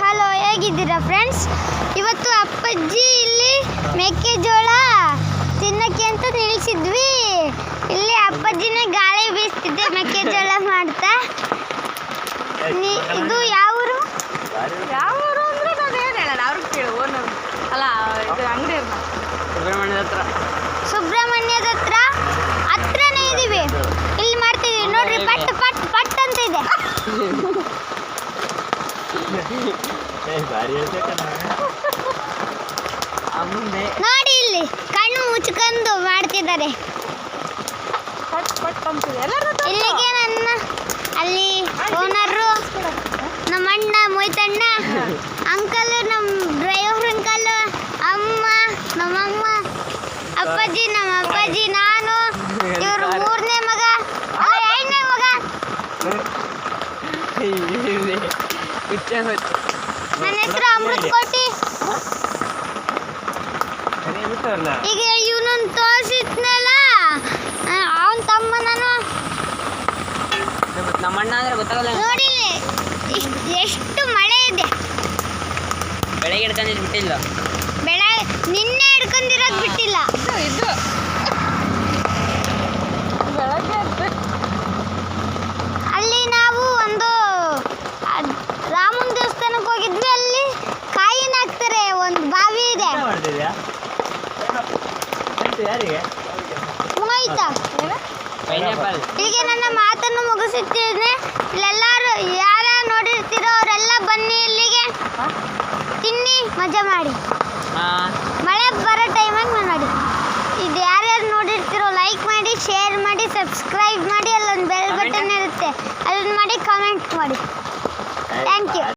Hello ಹೇಗಿದ್ದೀರಾ friends ಇವತ್ತು ಅಪ್ಪಾಜಿ ಇಲ್ಲಿ ಮೆಕ್ಕೆಜೋಳ ತಿನ್ನಕ್ಕೆ ಅಂತ ನಿಲ್ಲಿಸಿದ್ವಿ. ಇಲ್ಲಿ ಅಪ್ಪಜ್ಜಿನೇ ಗಾಳಿ ಬೀಸ್ತಿದ್ದೆ ಮೆಕ್ಕೆಜೋಳ ಮಾಡ್ತಾ. ಇದು ಯಾವ ಊರು? ಯಾವ ಊರು ಅಂದ್ರೆ ನಾನು ಏನು ಹೇಳಲ್ಲ ಅವ್ರಿಗೆ ಕೇಳು ಓನರ್. ಅಲ್ಲ ಇದು ಅಂಗಡಿ ಸುಬ್ರಹ್ಮಣ್ಯದ ನೋಡಿ ಇಲ್ಲಿ ಕಣ್ಣು ಮುಚ್ಕೊಂಡು ಮಾಡ್ತಿದ್ದಾರೆ. ಪಟ್ ಪಟ್ ಅಂತಿದೆ. ಎಲ್ಲರೂ ಇಲ್ಲಿಗೆ ನನ್ನ ಅಲ್ಲಿ ಓನರು ನಮ್ಮ ಅಣ್ಣ ಮೊಯ್ತಣ್ಣ ಅಂಕಲ್ ನಮ್ಮ ಡ್ರೈವರ್ ಅಂಕಲ್ ಅಮ್ಮ ನಮ್ಮಮ್ಮ ಅಪ್ಪಾಜಿ ನಮ್ಮ ಅಪ್ಪಾಜಿ ನಾನು ಇವರು ಮೂರನೇ ಮಗ. ಅಲ್ಲ, ಎರಡನೇ ಮಗ. ಹೊತ್ತು ನನ್ನ ಹೆಸರು ಅಮೃತ್ ಕೋಟಿ ಈಗ ಇವನನ್ನು ತೋರಿಸಿದ್ನಲ್ಲ ಅವನ ತಮ್ಮ ನಾನು ನಮ್ಮ ಅಣ್ಣ ಅಂದ್ರೆ ಗೊತ್ತಾಗಲ್ಲ ನೋಡಿ ಇಷ್ಟ್- ಎಷ್ಟು ಮಳೆ ಇದೆ. ಬೆಳಗ್ಗೆ ಹಿಡ್ಕೊಂಡು ಬಿಟ್ಟಿಲ್ಲ. ಬೆಳೆ ನಿನ್ನೆ ಹಿಡ್ಕೊಂಡಿರೋದು ಬಿಟ್ಟಿಲ್ಲ ಇದು ಇದು ಬೆಳಗ್ಗೆ ಎದ್ದು ಅಲ್ಲಿ ನಾವು ಒಂದು ಅದ್- ರಾಮನ ದೇವಸ್ಥಾನಕ್ಕೆ ಹೋಗಿದ್ವಿ ಅಲ್ಲಿ ಕಾಯಿನ ಹಾಕ್ತಾರೆ ಒಂದು ಬಾವಿ ಇದೆ ಯಾರಿಗೆ ಪೈನಾಪಲ್ ಹೀಗೆ ನನ್ನ ಮಾತನ್ನು ಮುಗಿಸುತ್ತೇನೆ ಇಲ್ಲೆಲ್ಲರೂ ಯಾರ ನೋಡಿರ್ತೀರೋ ಅವರೆಲ್ಲ ಬನ್ನಿ ಇಲ್ಲಿಗೆ ತಿನ್ನಿ ಮಜಾ ಮಾಡಿ ಮಳೆ ಬರೋ ಟೈಮಾಗಿ ಮಾಡಿ ಇದು ಯಾರ್ಯಾರು ನೋಡಿರ್ತೀರೋ ಲೈಕ್ ಮಾಡಿ ಶೇರ್ ಮಾಡಿ ಸಬ್ಸ್ಕ್ರೈಬ್ ಮಾಡಿ ಅಲ್ಲೊಂದು ಬೆಲ್ ಬಟನ್ ಇರುತ್ತೆ. ಅದನ್ನ ಮಾಡಿ ಕಮೆಂಟ್ ಮಾಡಿ. Thank you.